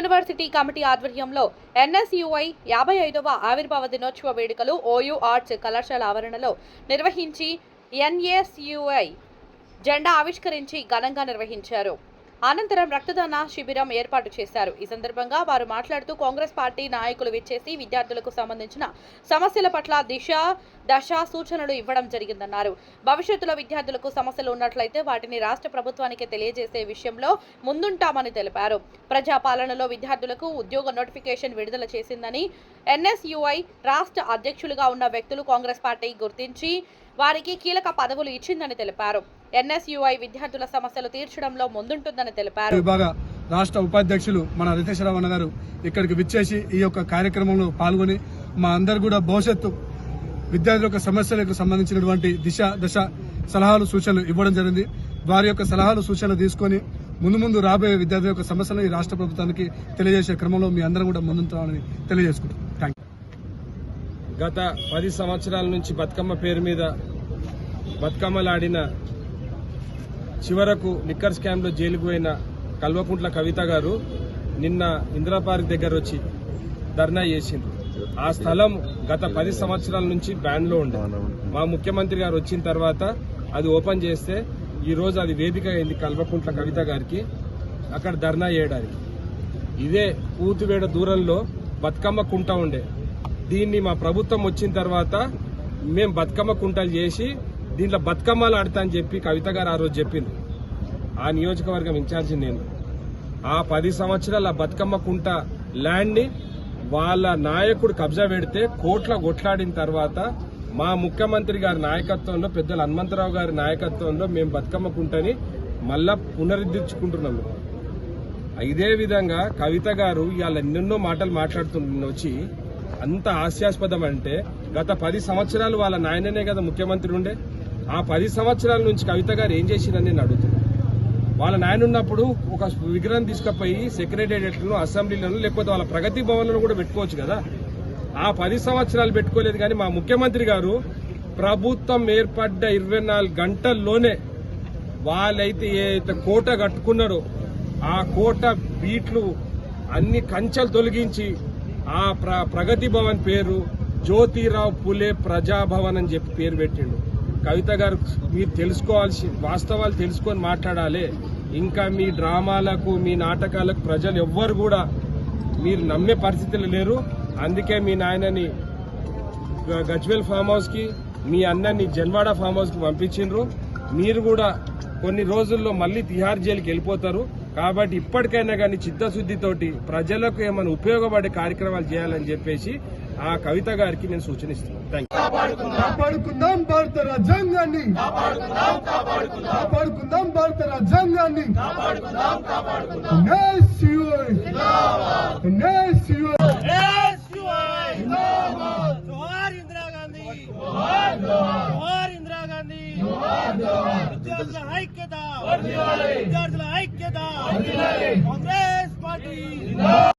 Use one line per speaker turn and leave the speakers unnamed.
University committee ఆధ్వర్యంలో NSUI యాభై ఐదవ ఆవిర్భావ దినోత్సవ వేడుకలు ఓయూ ఆర్ట్స్ కళాశాల ఆవరణలో నిర్వహించి ఎన్ఎస్యుఐ జెండా ఆవిష్కరించి ఘనంగా నిర్వహించారు. అనంతరం రక్తదాన శిబిరం ఏర్పాటు చేశారు. ఈ సందర్భంగా వారు మాట్లాడుతూ కాంగ్రెస్ పార్టీ నాయకులు విచ్చేసి విద్యార్థులకు సంబంధించిన సమస్యల పట్ల దిశ దశ సూచనలు ఇవ్వడం జరిగిందన్నారు. భవిష్యత్తులో విద్యార్థులకు సమస్యలు ఉన్నట్లయితే వాటిని రాష్ట్ర ప్రభుత్వానికి తెలియజేసే విషయంలో ముందుంటామని తెలిపారు. ప్రజాపాలనలో విద్యార్థులకు ఉద్యోగ నోటిఫికేషన్ విడుదల చేసిందని ఎన్ఎస్యుఐ రాష్ట్ర అధ్యక్షులుగా ఉన్న వ్యక్తులు కాంగ్రెస్ పార్టీ గుర్తించి వారికి కీలక పదవులు ఇచ్చిందని తెలిపారు. ఎన్ఎస్యుఐ విద్యార్థుల సమస్యలు తీర్చడంలో ముందుంటుందని తెలిపారు.
విభాగ రాష్ట్ర ఉపాధ్యక్షులు మన రితేశ్వరరావు అన్న గారు ఇక్కడికి విచ్చేసి ఈ యొక్క కార్యక్రమంలో పాల్గొని మా అందరు కూడా భవిష్యత్తు విద్యార్థుల యొక్క సమస్యలకు సంబంధించినటువంటి దిశ దశ సలహాలు సూచనలు ఇవ్వడం జరిగింది. వారి యొక్క సలహాలు సూచనలు తీసుకొని ముందు ముందు రాబోయే విద్యార్థుల యొక్క సమస్యలను ఈ రాష్ట్ర ప్రభుత్వానికి తెలియజేసే క్రమంలో మీ అందరం కూడా ముందుంటామని తెలియజేసుకుంటాం థ్యాంక్ యూ
గత పది సంవత్సరాల నుంచి బతుకమ్మ పేరు మీద బతుకమ్మలాడిన చివరకు లిక్కర్ స్కామ్లో జైలుకు పోయిన కల్వకుంట్ల కవిత గారు నిన్న ఇందిరా పార్క్ దగ్గర వచ్చి ధర్నా చేసిండ్రు ఆ స్థలం గత పది సంవత్సరాల నుంచి బ్యాన్లో ఉండే. మా ముఖ్యమంత్రి గారు వచ్చిన తర్వాత అది ఓపెన్ చేస్తే ఈరోజు అది వేదిక అయింది కల్వకుంట్ల కవిత గారికి అక్కడ ధర్నా చేయడానికి. ఇదే పూతివేడ దూరంలో బతుకమ్మ కుంట ఉండే. దీన్ని మా ప్రభుత్వం వచ్చిన తర్వాత మేము బతుకమ్మ కుంటలు చేసి దీంట్లో బతుకమ్మలు ఆడతా అని చెప్పి కవిత గారు ఆ రోజు చెప్పింది ఆ నియోజకవర్గం ఇన్ఛార్జి నేను. ఆ పది సంవత్సరాల బతుకమ్మ కుంట ల్యాండ్ని వాళ్ళ నాయకుడు కబ్జా పెడితే కోట్ల కొట్లాడిన తర్వాత మా ముఖ్యమంత్రి గారి నాయకత్వంలో పెద్దలు హనుమంతరావు గారి నాయకత్వంలో మేము బతుకమ్మ కుంటని మళ్ళా పునరుద్ధరించుకుంటున్నాము ఇదే విధంగా కవిత గారు ఇవాళ ఎన్నెన్నో మాటలు మాట్లాడుతున్న వచ్చి అంత హాస్యాస్పదం అంటే గత పది సంవత్సరాలు వాళ్ళ నాయననే కదా ముఖ్యమంత్రి ఉండే. ఆ పది సంవత్సరాల నుంచి కవిత గారు ఏం చేసిందని నేను అడుగుతున్నాను వాళ్ళ నాయన ఉన్నప్పుడు ఒక విగ్రహం తీసుకుపోయి సెక్రటేరియట్లను అసెంబ్లీలను లేకపోతే వాళ్ళ ప్రగతి భవన్లను కూడా పెట్టుకోవచ్చు కదా. ఆ పది సంవత్సరాలు పెట్టుకోలేదు కానీ మా ముఖ్యమంత్రి గారు ప్రభుత్వం ఏర్పడ్డ ఇరవై నాలుగు గంటల్లోనే వాళ్ళైతే ఏదైతే కోట కట్టుకున్నారో ఆ కోట బీట్లు అన్ని కంచెలు తొలగించి ఆ ప్ర ప్రగతి భవన్ పేరు జ్యోతిరావు పులే ప్రజాభవన్ అని చెప్పి పేరు పెట్టిండు. కవిత గారు మీరు తెలుసుకోవాల్సి వాస్తవాలు తెలుసుకొని మాట్లాడాలి. ఇంకా మీ డ్రామాలకు మీ నాటకాలకు ప్రజలు ఎవ్వరు కూడా మీరు నమ్మే పరిస్థితులు లేరు. అందుకే మీ నాయనని గజ్వేల్ ఫామ్ హౌస్కి మీ అన్నని జన్వాడ ఫామ్ హౌస్కి పంపించిండ్రు. మీరు కూడా కొన్ని రోజుల్లో మళ్ళీ తిహార్ జైలుకి వెళ్ళిపోతారు. కాబట్టి ఇప్పటికైనా కానీ చిత్తశుద్ధితోటి ప్రజలకు ఏమైనా ఉపయోగపడే కార్యక్రమాలు చేయాలని చెప్పేసి ఆ కవిత గారికి నేను
కాపాడుకుందాం భారత రాజ్యాంగాన్ని. కాపాడుకుందాం భారత రాజ్యాంగాన్ని.
జోహార్ ఇందిరా గాంధీ. విద్యార్థుల ఐక్యత. విద్యార్థుల ఐక్యత.